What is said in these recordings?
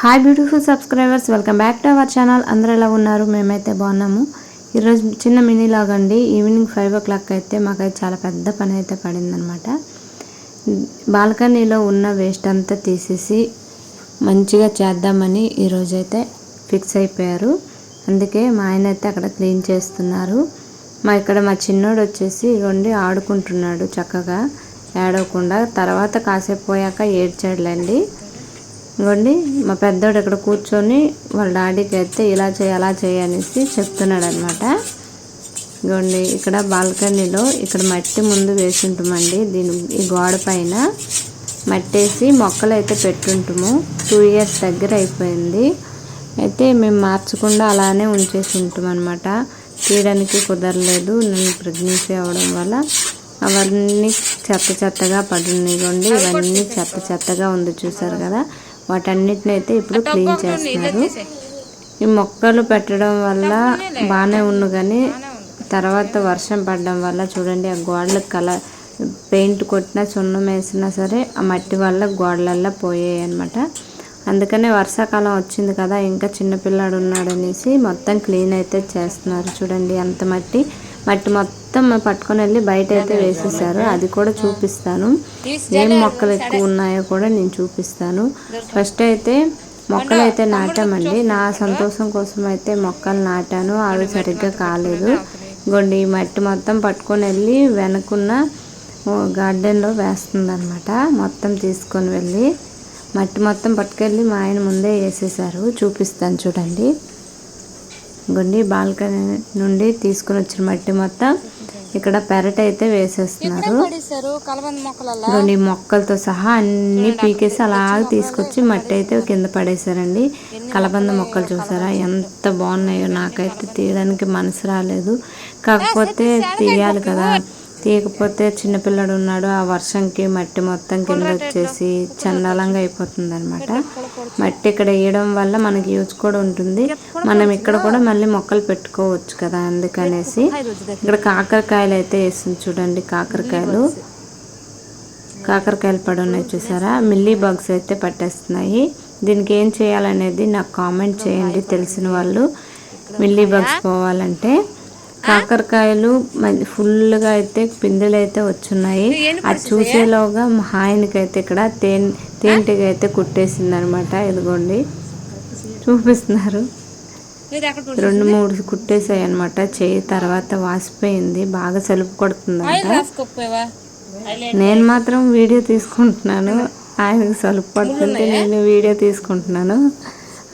Hi beautiful subscribers welcome back to our channel అందరూ ఎలా ఉన్నారు? మేమైతే బాగున్నాము. ఈరోజు చిన్న మినీ లాగ్ అండి. ఈవినింగ్ ఫైవ్ ఓ క్లాక్ అయితే మాకైతే చాలా పెద్ద పని అయితే పడిందనమాట బాల్కనీలో ఉన్న వేస్ట్ అంతా తీసేసి మంచిగా చేద్దామని ఈరోజైతే ఫిక్స్ అయిపోయారు. అందుకే మా ఆయన అయితే అక్కడ క్లీన్ చేస్తున్నారు. మా ఇక్కడ మా చిన్నోడు వచ్చేసి ఇగోండి ఆడుకుంటున్నాడు చక్కగా. ఏడవకుండా తర్వాత కాసేపు పోయాక ఏడ్చాడులేండి. ఇవ్వండి మా పెద్దోడు ఇక్కడ కూర్చొని వాళ్ళ డాడీకి అయితే ఇలా చేయి అలా చేయి అనేసి చెప్తున్నాడు అనమాట ఇవ్వండి ఇక్కడ బాల్కనీలో ఇక్కడ మట్టి ముందు వేసింటామండి. దీని ఈ గోడ పైన మట్టేసి మొక్కలు అయితే పెట్టుంటాము. టూ ఇయర్స్ దగ్గర అయిపోయింది. అయితే మేము మార్చకుండా అలానే ఉంచేసి ఉంటాం అనమాట తీయడానికి కుదరలేదు నేను ప్రెగ్నెన్సీ అవ్వడం వల్ల. అవన్నీ చెత్త చెత్తగా పడినాయి ఇవన్నీ చెత్త చెత్తగా ఉంది చూసారు కదా. వాటన్నిటిని అయితే ఇప్పుడు క్లీన్ చేస్తున్నారు. ఈ మొక్కలు పెట్టడం వల్ల బాగానే ఉంది కానీ తర్వాత వర్షం పడడం వల్ల చూడండి ఆ గోడలకు కలర్ పెయింట్ కొట్టినా సున్నం వేసినా సరే ఆ మట్టి వల్ల గోడలల్లో పోయాయి అనమాట అందుకనే వర్షాకాలం వచ్చింది కదా ఇంకా చిన్నపిల్లాడు ఉన్నాడు అనేసి మొత్తం క్లీన్ అయితే చేస్తున్నారు. చూడండి అంత మట్టి. మట్టి మొత్తం పట్టుకొని వెళ్ళి బయట అయితే వేసేసారు. అది కూడా చూపిస్తాను. ఏం మొక్కలు ఎక్కువ ఉన్నాయో కూడా నేను చూపిస్తాను. ఫస్ట్ అయితే మొక్కలు అయితే నాటామండి. నా సంతోషం కోసం అయితే మొక్కలు నాటాను. అవి సరిగ్గా కాలేదు. గొండి ఈ మట్టి మొత్తం పట్టుకొని వెళ్ళి వెనకున్న గార్డెన్లో వేస్తుంది అనమాట మొత్తం తీసుకొని వెళ్ళి మట్టి మొత్తం పట్టుకెళ్ళి మా ఆయన ముందే వేసేసారు. చూపిస్తాను చూడండి. గుండి బాల్కనీ నుండి తీసుకుని వచ్చిన మట్టి మొత్తం ఇక్కడ పెరట్ అయితే వేసేస్తున్నారు. గుండి మొక్కలతో సహా అన్ని పీకేసి అలా తీసుకొచ్చి మట్టి అయితే కింద పడేశారండి. కలబంద మొక్కలు చూసారా? ఎంత బాగున్నాయో నాకైతే తీయడానికి మనసు రాలేదు. కాకపోతే తీయాలి కదా. తీయకపోతే చిన్నపిల్లడు ఉన్నాడు. ఆ వర్షంకి మట్టి మొత్తం కింద వచ్చేసి చండాలంగా అయిపోతుంది అనమాట మట్టి ఇక్కడ వేయడం వల్ల మనకి యూజ్ కూడా ఉంటుంది. మనం ఇక్కడ కూడా మళ్ళీ మొక్కలు పెట్టుకోవచ్చు కదా అందుకనేసి. ఇక్కడ కాకరకాయలు అయితే వేస్తుంది చూడండి కాకరకాయలు. కాకరకాయలు పడి ఉన్నాయి చూసారా? మిల్లీ బగ్స్ అయితే పట్టేస్తున్నాయి. దీనికి ఏం చేయాలనేది నాకు కామెంట్ చేయండి. తెలిసిన వాళ్ళు మిల్లీ బగ్స్ పోవాలంటే. కాకరకాయలు ఫుల్గా అయితే పిందెలు అయితే వచ్చున్నాయి అది చూసేలోగా మా ఆయనకైతే ఇక్కడ తేన్ తేనెటీగ అయితే కుట్టేసింది అనమాట ఇదిగోండి. చూపిస్తున్నారు. రెండు మూడు కుట్టేసాయి అనమాట చేయి తర్వాత వాసిపోయింది. బాగా సెలుపు కొడుతుందంట. నేను మాత్రం వీడియో తీసుకుంటున్నాను. ఆయనకు సలుపు పడుతుంటే నేను వీడియో తీసుకుంటున్నాను.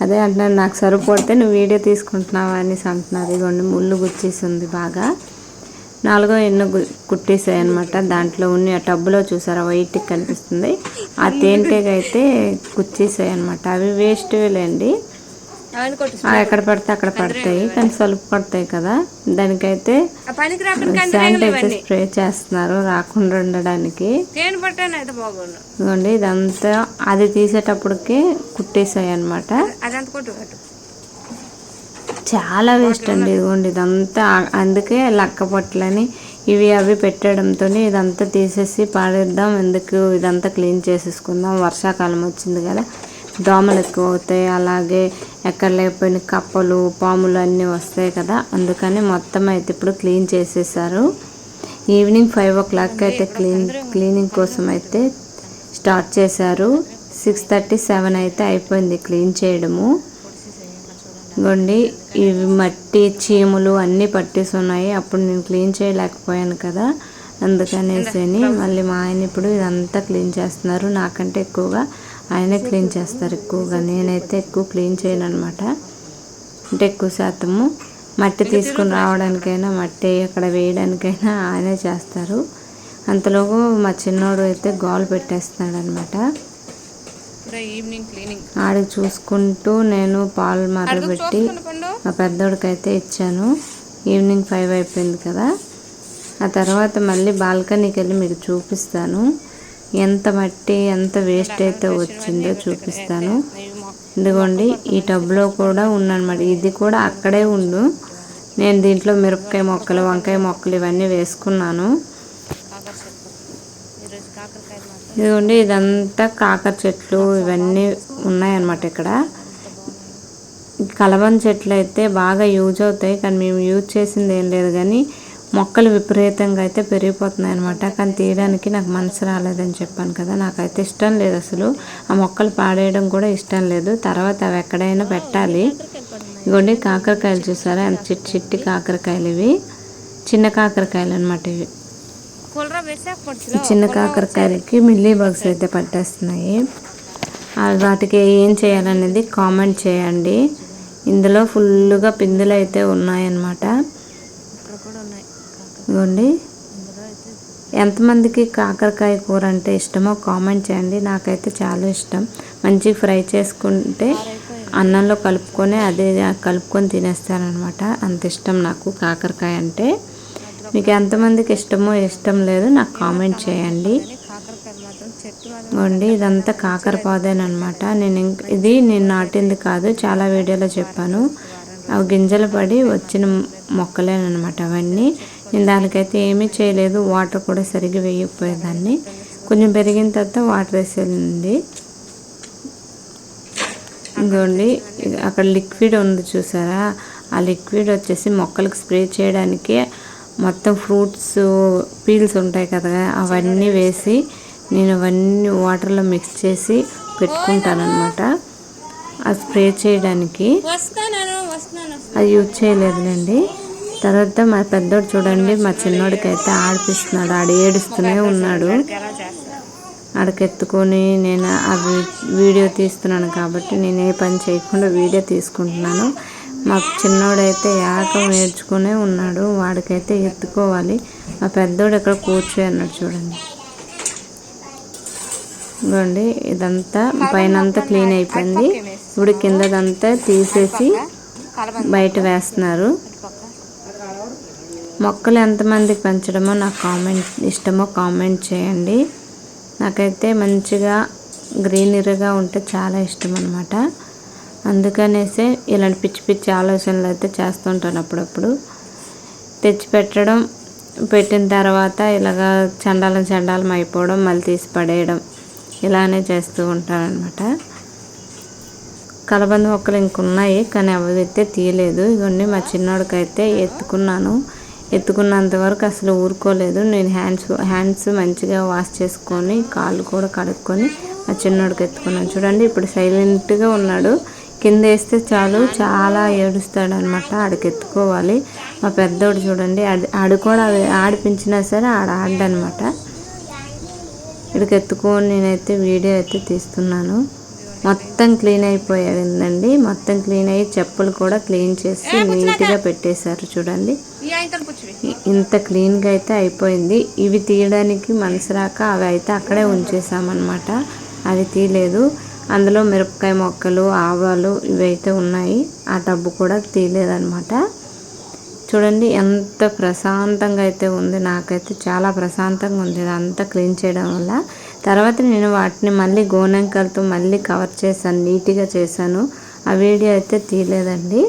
అదే అంటున్నాను నాకు సరిపడితే నువ్వు వీడియో తీసుకుంటున్నావా అనేసి అంటున్నారు. ఇదిగోండి ముళ్ళు గుచ్చేసింది బాగా. నాలుగో ఎన్నో కుట్టేసాయి అనమాట దాంట్లో ఉన్న టబ్బులో చూసారా వైట్ కనిపిస్తుంది. ఆ తేనెటీగ అయితే కుచ్చేసాయి అనమాట అవి వేస్ట్ లేండి ఎక్కడ పడితే అక్కడ పడతాయి. కానీ సలుపు పడతాయి కదా. దానికైతే శానిటైజర్ స్ప్రే చేస్తున్నారు రాకుండా ఉండడానికి. ఇదిగోండి ఇదంతా అది తీసేటప్పటికి కుట్టేసాయి అనమాట చాలా వేస్ట్ అండి ఇదిగోండి ఇదంతా. అందుకే లక్క పొట్లని ఇవి అవి పెట్టడంతో ఇదంతా తీసేసి పాడేద్దాం. ఎందుకు ఇదంతా క్లీన్ చేసేసుకుందాం? వర్షాకాలం వచ్చింది కదా. దోమలు ఎక్కువ అవుతాయి అలాగే ఎక్కడ లేకపోయిన కప్పలు పాములు అన్నీ వస్తాయి కదా. అందుకని మొత్తం అయితే ఇప్పుడు క్లీన్ చేసేసారు. ఈవినింగ్ ఫైవ్ ఓ క్లాక్ అయితే క్లీన్ క్లీనింగ్ కోసం అయితే స్టార్ట్ చేశారు. సిక్స్ థర్టీ సెవెన్ అయితే అయిపోయింది క్లీన్ చేయడము. గొండి ఇవి మట్టి చీములు అన్నీ పట్టేసి ఉన్నాయి. అప్పుడు నేను క్లీన్ చేయలేకపోయాను కదా. అందుకనేసి మళ్ళీ మా ఆయన ఇప్పుడు ఇదంతా క్లీన్ చేస్తున్నారు. నాకంటే ఎక్కువగా ఆయనే క్లీన్ చేస్తారు ఎక్కువగా. నేనైతే ఎక్కువ క్లీన్ చేయను అనమాట అంటే ఎక్కువ శాతము మట్టి తీసుకుని రావడానికైనా మట్టి అక్కడ వేయడానికైనా ఆయనే చేస్తారు. అంతలోపు మా చిన్నోడు అయితే గోల్ పెట్టేస్తున్నాడు అనమాట ఆడి చూసుకుంటూ నేను పాలు మరగబెట్టి మా పెద్దోడికి అయితే ఇచ్చాను. ఈవినింగ్ ఫైవ్ అయిపోయింది కదా. ఆ తర్వాత మళ్ళీ బాల్కనీకి వెళ్ళి మీకు చూపిస్తాను. ఎంత మట్టి ఎంత వేస్ట్ అయితే వచ్చిందో చూపిస్తాను. ఇదిగోండి ఈ టబ్లో కూడా ఉందన్నమాట. ఇది కూడా అక్కడే ఉండు. నేను దీంట్లో మిరపకాయ మొక్కలు వంకాయ మొక్కలు ఇవన్నీ వేసుకున్నాను. ఇదిగోండి ఇదంతా కాకర చెట్లు ఇవన్నీ ఉన్నాయన్నమాట ఇక్కడ. కలబంద చెట్లు అయితే బాగా యూజ్ అవుతాయి కానీ మేము యూజ్ చేసింది ఏం లేదు. కానీ మొక్కలు విపరీతంగా అయితే పెరిగిపోతున్నాయి అనమాట కానీ తీయడానికి నాకు మనసు రాలేదని చెప్పాను కదా. నాకైతే ఇష్టం లేదు అసలు. ఆ మొక్కలు పాడేయడం కూడా ఇష్టం లేదు. తర్వాత అవి ఎక్కడైనా పెట్టాలి. ఇదిగోండి కాకరకాయలు చూసారా? ఎంత చిట్టి చిట్టి కాకరకాయలు ఇవి. చిన్న కాకరకాయలు అనమాట ఇవి. చిన్న కాకరకాయలకి మిల్లీ బగ్స్ అయితే పట్టేస్తున్నాయి. వాటికి ఏం చేయాలనేది కామెంట్ చేయండి. ఇందులో ఫుల్గా పిందులు అయితే ఉన్నాయన్నమాట. ఇదిగోండి. ఎంతమందికి కాకరకాయ కూర అంటే ఇష్టమో కామెంట్ చేయండి. నాకైతే చాలా ఇష్టం. మంచి ఫ్రై చేసుకుంటే అన్నంలో కలుపుకొని అదే కలుపుకొని తినేస్తానమాట అంత ఇష్టం నాకు కాకరకాయ అంటే. మీకు ఎంతమందికి ఇష్టమో ఇష్టం లేదు నాకు కామెంట్ చేయండి. ఇదిగోండి ఇదంతా కాకర పాదేనమాట నేను ఇంక ఇది నేను నాటింది కాదు చాలా వీడియోలో చెప్పాను. అవి గింజలు పడి వచ్చిన మొక్కలేనమాట అవన్నీ. నేను దానికైతే ఏమీ చేయలేదు. వాటర్ కూడా సరిగ్గా వేయకపోయేదాన్ని. కొంచెం పెరిగిన తర్వాత వాటర్ వేసేది ఇంకోండి అక్కడ లిక్విడ్ ఉంది చూసారా? ఆ లిక్విడ్ వచ్చేసి మొక్కలకు స్ప్రే చేయడానికి మొత్తం ఫ్రూట్స్ పీల్స్ ఉంటాయి కదా అవన్నీ వేసి నేను అవన్నీ వాటర్లో మిక్స్ చేసి పెట్టుకుంటానమాట ఆ స్ప్రే చేయడానికి. అది యూజ్ చేయలేదులేండి. తర్వాత మా పెద్దోడు చూడండి మా చిన్నోడికి అయితే ఆడిపిస్తున్నాడు. ఆడు ఏడుస్తూనే ఉన్నాడు. ఆడకెత్తుకొని నేను ఆ వీడియో తీస్తున్నాను కాబట్టి నేను ఏ పని చేయకుండా వీడియో తీసుకుంటున్నాను. మా చిన్నోడైతే ఏకం నేర్చుకునే ఉన్నాడు. వాడికైతే ఎత్తుకోవాలి. మా పెద్దోడు ఎక్కడ కూర్చో అన్నాడు చూడండి. ఇదిగోండి ఇదంతా పైన అంతా క్లీన్ అయిపోయింది. ఇప్పుడు కిందదంతా తీసేసి బయట వేస్తున్నారు. మొక్కలు ఎంతమందికి పెంచడమో నాకు కామెంట్ ఇష్టమో కామెంట్ చేయండి. నాకైతే మంచిగా గ్రీనరీగా ఉంటే చాలా ఇష్టం అనమాట అందుకనేసే ఇలాంటి పిచ్చి పిచ్చి ఆలోచనలు అయితే చేస్తుంటాను అప్పుడప్పుడు. తెచ్చి పెట్టడం పెట్టిన తర్వాత ఇలాగా చండాలం చండాలం అయిపోవడం మళ్ళీ తీసి పడేయడం ఇలానే చేస్తూ ఉంటాను అనమాట కలబంద మొక్కలు ఇంకున్నాయి కానీ అవైతే తీయలేదు. ఇవన్నీ మా చిన్నోడికైతే ఎత్తుకున్నాను. ఎత్తుకున్నంత వరకు అసలు ఊరుకోలేదు. నేను హ్యాండ్స్ హ్యాండ్స్ మంచిగా వాష్ చేసుకొని కాళ్ళు కూడా కడుక్కొని మా చిన్నోడికి ఎత్తుకున్నాను. చూడండి ఇప్పుడు సైలెంట్గా ఉన్నాడు. కింద వేస్తే చాలు చాలా ఏడుస్తాడు అనమాట ఆడికి ఎత్తుకోవాలి మా పెద్దోడు చూడండి ఆడి ఆడు కూడా ఆడిపించినా సరే ఆడ ఆడనమాట. ఇక్కడికి ఎత్తుకొని నేనైతే వీడియో అయితే తీస్తున్నాను. మొత్తం క్లీన్ అయిపోయిందండి. మొత్తం క్లీన్ అయ్యి చెప్పులు కూడా క్లీన్ చేసి నీట్గా పెట్టేశారు చూడండి. ఇంత క్లీన్గా అయితే అయిపోయింది. ఇవి తీయడానికి మనసు రాక అవి అయితే అక్కడే ఉంచేసామన్నమాట. అవి తీయలేదు. అందులో మిరపకాయ మొక్కలు ఆవాలు ఇవి అయితే ఉన్నాయి. ఆ టబ్బు కూడా తీయలేదన్నమాట. చూడండి ఎంత ప్రశాంతంగా అయితే ఉంది. నాకైతే చాలా ప్రశాంతంగా ఉంది. ఇదంతా క్లీన్ చేయడం వల్ల తర్వాత నేను వాటిని మళ్ళీ గోనెంకలతో మళ్ళీ కవర్ చేశాను నీట్గా చేశాను. ఆ వీడియో అయితే తీయలేదండి.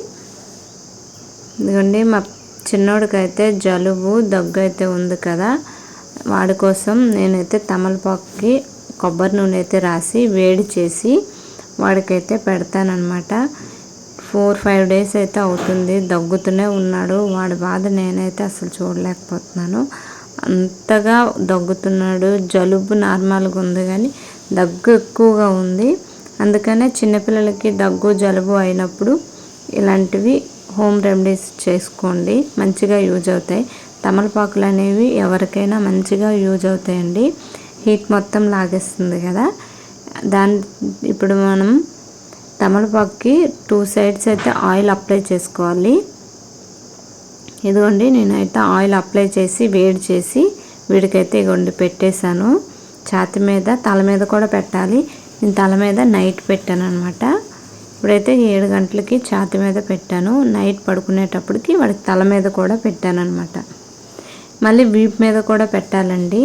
ఇదిగోండి మా చిన్నోడికైతే జలుబు దగ్గు అయితే ఉంది కదా. వాడి కోసం నేనైతే తమలపాకుకి కొబ్బరి నూనె అయితే రాసి వేడి చేసి వాడికైతే పెడతానన్నమాట. ఫోర్ ఫైవ్ డేస్ అయితే అవుతుంది. దగ్గుతూనే ఉన్నాడు. వాడి బాధ నేనైతే అసలు చూడలేకపోతున్నాను. అంతగా దగ్గుతున్నాడు జలుబు నార్మల్గా ఉంది కానీ దగ్గు ఎక్కువగా ఉంది. అందుకనే చిన్నపిల్లలకి దగ్గు జలుబు అయినప్పుడు ఇలాంటివి హోమ్ రెమెడీస్ చేసుకోండి. మంచిగా యూజ్ అవుతాయి. తమలపాకులు అనేవి ఎవరికైనా మంచిగా యూజ్ అవుతాయండి. హీట్ మొత్తం లాగేస్తుంది కదా. దాని ఇప్పుడు మనం తమలపాకుకి టూ సైడ్స్ అయితే ఆయిల్ అప్లై చేసుకోవాలి. ఇదిగోండి నేనైతే ఆయిల్ అప్లై చేసి వేడి చేసి వీడికైతే ఇగోండి పెట్టేశాను. ఛాతి మీద తల మీద కూడా పెట్టాలి. నేను తల మీద నైట్ పెట్టాను అనమాట ఇప్పుడైతే ఏడు గంటలకి ఛాతి మీద పెట్టాను. నైట్ పడుకునేటప్పటికి వాడికి తల మీద కూడా పెట్టాను అనమాట మళ్ళీ వీపు మీద కూడా పెట్టాలండి.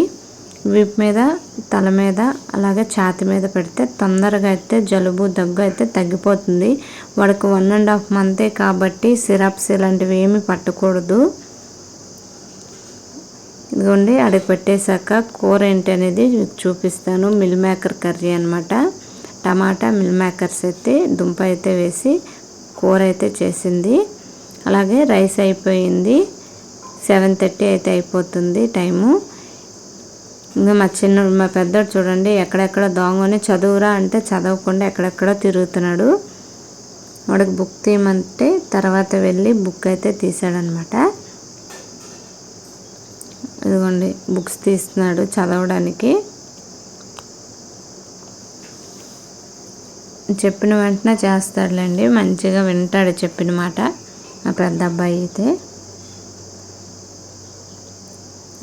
వీపు మీద తల మీద అలాగే ఛాతి మీద పెడితే తొందరగా అయితే జలుబు దగ్గు అయితే తగ్గిపోతుంది. వాడికి వన్ అండ్ హాఫ్ మంతే కాబట్టి సిరప్స్ ఇలాంటివి ఏమి పట్టకూడదు. ఇదిగోండి అడిగి పెట్టేశాక కూర ఏంటి అనేది చూపిస్తాను. మిల్ మేకర్ కర్రీ అనమాట టమాటా మిల్ మేకర్స్ అయితే దుంప అయితే వేసి కూర అయితే చేసింది. అలాగే రైస్ అయిపోయింది. సెవెన్ థర్టీ అయితే అయిపోతుంది టైము. ఇంకా మా చిన్న మా పెద్దోడు చూడండి ఎక్కడెక్కడ దొంగని చదువురా అంటే చదవకుండా ఎక్కడెక్కడో తిరుగుతున్నాడు. వాడికి బుక్ తీయమంటే తర్వాత వెళ్ళి బుక్ అయితే తీసాడనమాట ఇదిగోండి బుక్స్ తీస్తున్నాడు చదవడానికి. చెప్పిన వెంటనే చేస్తాడులేండి మంచిగా వింటాడు చెప్పిన మాట. మా పెద్ద అబ్బాయి అయితే.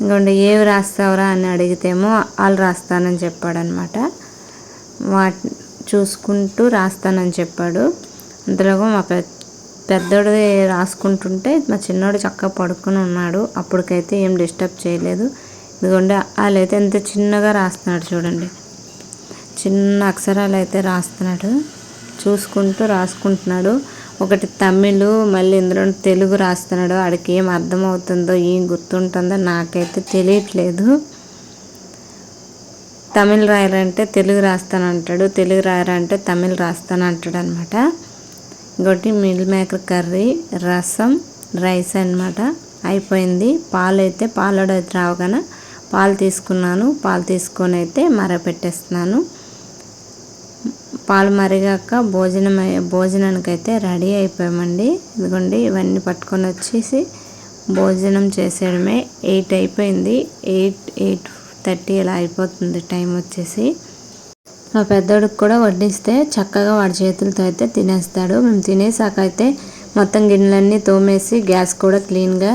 ఇంకోండి ఏవి రాస్తావురా అని అడిగితేమో వాళ్ళు రాస్తానని చెప్పాడనమాట. వాటి చూసుకుంటూ రాస్తానని చెప్పాడు. అంతలోగా మా పె పెద్దోడు రాసుకుంటుంటే మా చిన్నోడు చక్కగా పడుకొని ఉన్నాడు. అప్పటికైతే ఏం డిస్టర్బ్ చేయలేదు. ఇదిగోండి వాళ్ళైతే ఎంత చిన్నగా రాస్తున్నాడు చూడండి. చిన్న అక్షరాలు అయితే రాస్తున్నాడు. చూసుకుంటూ రాసుకుంటున్నాడు. ఒకటి తమిళ్ మళ్ళీ ఇందులో తెలుగు రాస్తున్నాడు ఆడికి ఏం అర్థమవుతుందో ఏం గుర్తుంటుందో నాకైతే తెలియట్లేదు. తమిళ్ రాయాలంటే తెలుగు రాస్తానంటాడు తెలుగు రాయాలంటే తమిళ్ రాస్తానంటాడు అనమాట ఇంకోటి meal maker curry rasam rice అనమాట అయిపోయింది. పాలు అయితే పాలడు రావగానే పాలు తీసుకున్నాను పాలు తీసుకొని అయితే మరపెట్టేస్తున్నాను. పాలు మరిగాక భోజనం భోజనానికి అయితే రెడీ అయిపోయామండి. ఇదిగోండి ఇవన్నీ పట్టుకొని వచ్చేసి భోజనం చేసేయడమే. ఎయిట్ అయిపోయింది. ఎయిట్ ఎయిట్ థర్టీ ఇలా అయిపోతుంది టైం వచ్చేసి. మా పెద్దోడికి కూడా వడ్డిస్తే చక్కగా వాడి చేతులతో అయితే తినేస్తాడు. మేము తినేసాక అయితే మొత్తం గిన్నెలన్నీ తోమేసి గ్యాస్ కూడా క్లీన్గా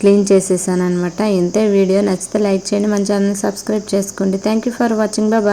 క్లీన్ చేసేసాను అనమాట ఇంతే వీడియో నచ్చితే లైక్ చేయండి మన ఛానల్ సబ్స్క్రైబ్ చేసుకోండి. Thank you for watching bye